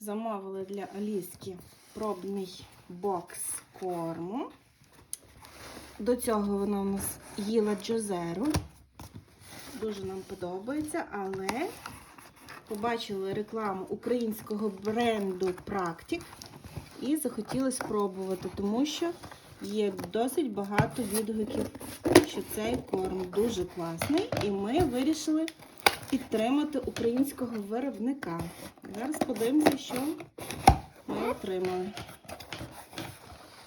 Замовили для Аліски пробний бокс корму. До цього вона у нас їла Джозеру. Дуже нам подобається, але побачили рекламу українського бренду Практик і захотіли спробувати, тому що є досить багато відгуків, що цей корм дуже класний, і ми вирішили підтримати українського виробника. Зараз подивимося, що ми отримали.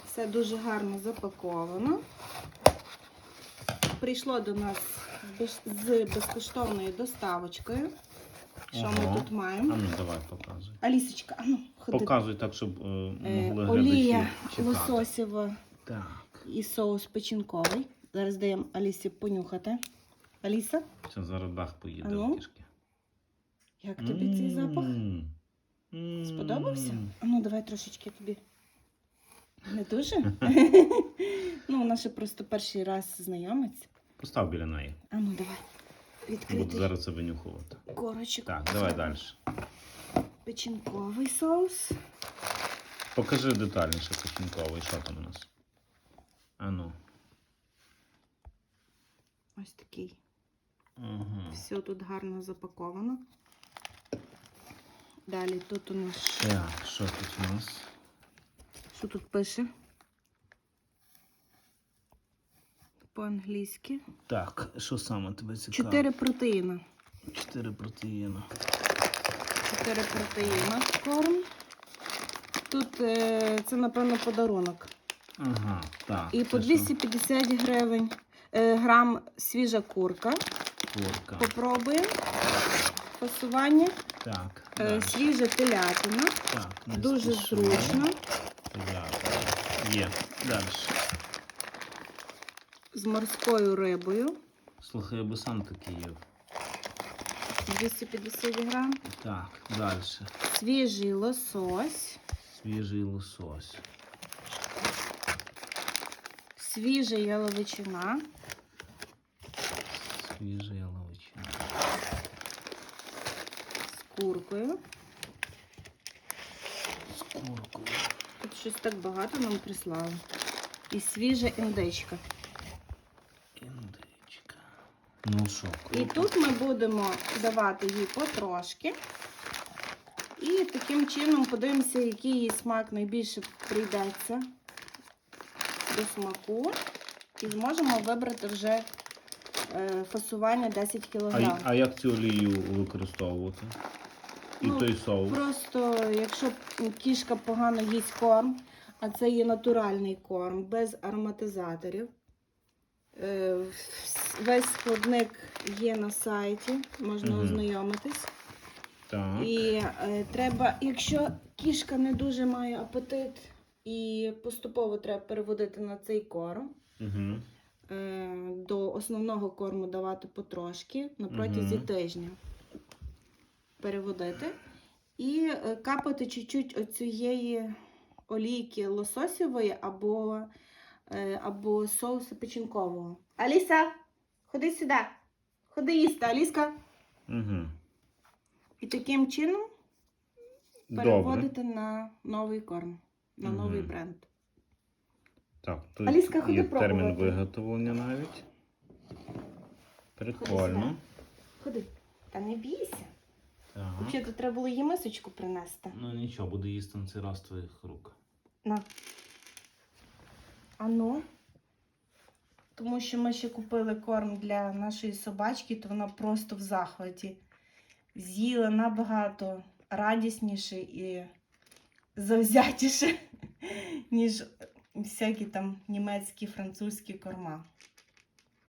Все дуже гарно запаковано. Прийшло до нас з безкоштовною доставочкою. Що ми тут маємо? А ну давай показуй. Алісочка, а ну, ходи. Показуй так, щоб е, Е, могли олія глядачі читати. лососєва Так. і соус печінковий. Зараз даємо Алісі понюхати. Аліса, Це зараз дах поїде А ну? в кишки. як тобі цей запах? М. М. Сподобався? А ну давай трошечки тобі. Не дуже? ну, вона ще просто перший раз знайомиться. Постав біля неї. А ну давай. Буду Відкритий зараз це винюхувати. корочок. Так, давай далі. Печінковий соус. Покажи детальніше печінковий, що там у нас. А ну. Ось такий. Ага. Все тут гарно запаковано. Далі тут у нас Так, що тут у нас? що тут пише? По-англійськи. Так, що саме тебе цікаво? Чотири протеїна. Чотири протеїни. Чотири протеїна корм. Тут е, це, напевно, подарунок. Ага, так. І по 250 гривень е, грам свіжа курка. Курка. Попробуємо. Фасування. Так. Е, свіжа телятина. Так, не Дуже зручно. Телятина. Є. Далі. З морською рибою. Слухай, я би сам такий їв. 250 грам. Так, далі. Свіжий лосось. Свіжий лосось. Свіжа яловичина. Свіжа яловичина. З куркою. З куркою. Тут щось так багато нам прислали. І свіжа індичка. Індичка. Ну що, І тут ми будемо давати їй потрошки. І таким чином подивимося, який їй смак найбільше прийдеться до смаку. І зможемо вибрати вже фасування 10 кг. й- а як цю олію використовувати? І Ну, той соус. Просто, якщо кішка погано їсть корм, а це є натуральний корм, без ароматизаторів. е, Весь складник є на сайті, можна Мгм. ознайомитись. Так. І е, треба, якщо кішка не дуже має апетит, і поступово треба переводити на цей корм. Угу. Е, До основного корму давати потрошки на протязі Мгм. тижня. Переводити. І е, капати чуть-чуть оцієї олійки лососєвої або, е, або соусу печінкового. Аліса, ходи сюди. Ходи їсти, Аліска. Угу. І таким чином Добре. переводити на новий корм, на новий бренд. Так, тут Аліска, ходи є термін пробувати. виготовлення навіть. Прикольно. сюди. Ходи. Та не бійся. Взагалі, тут треба було їй мисочку принести. Ну нічого, буду їсти на цей раз твоїх рук. На. Ану. Тому що ми ще купили корм для нашої собачки, то вона просто в захваті. З'їла набагато радісніше і завзятіше, ніж всякі там німецькі, французькі корма.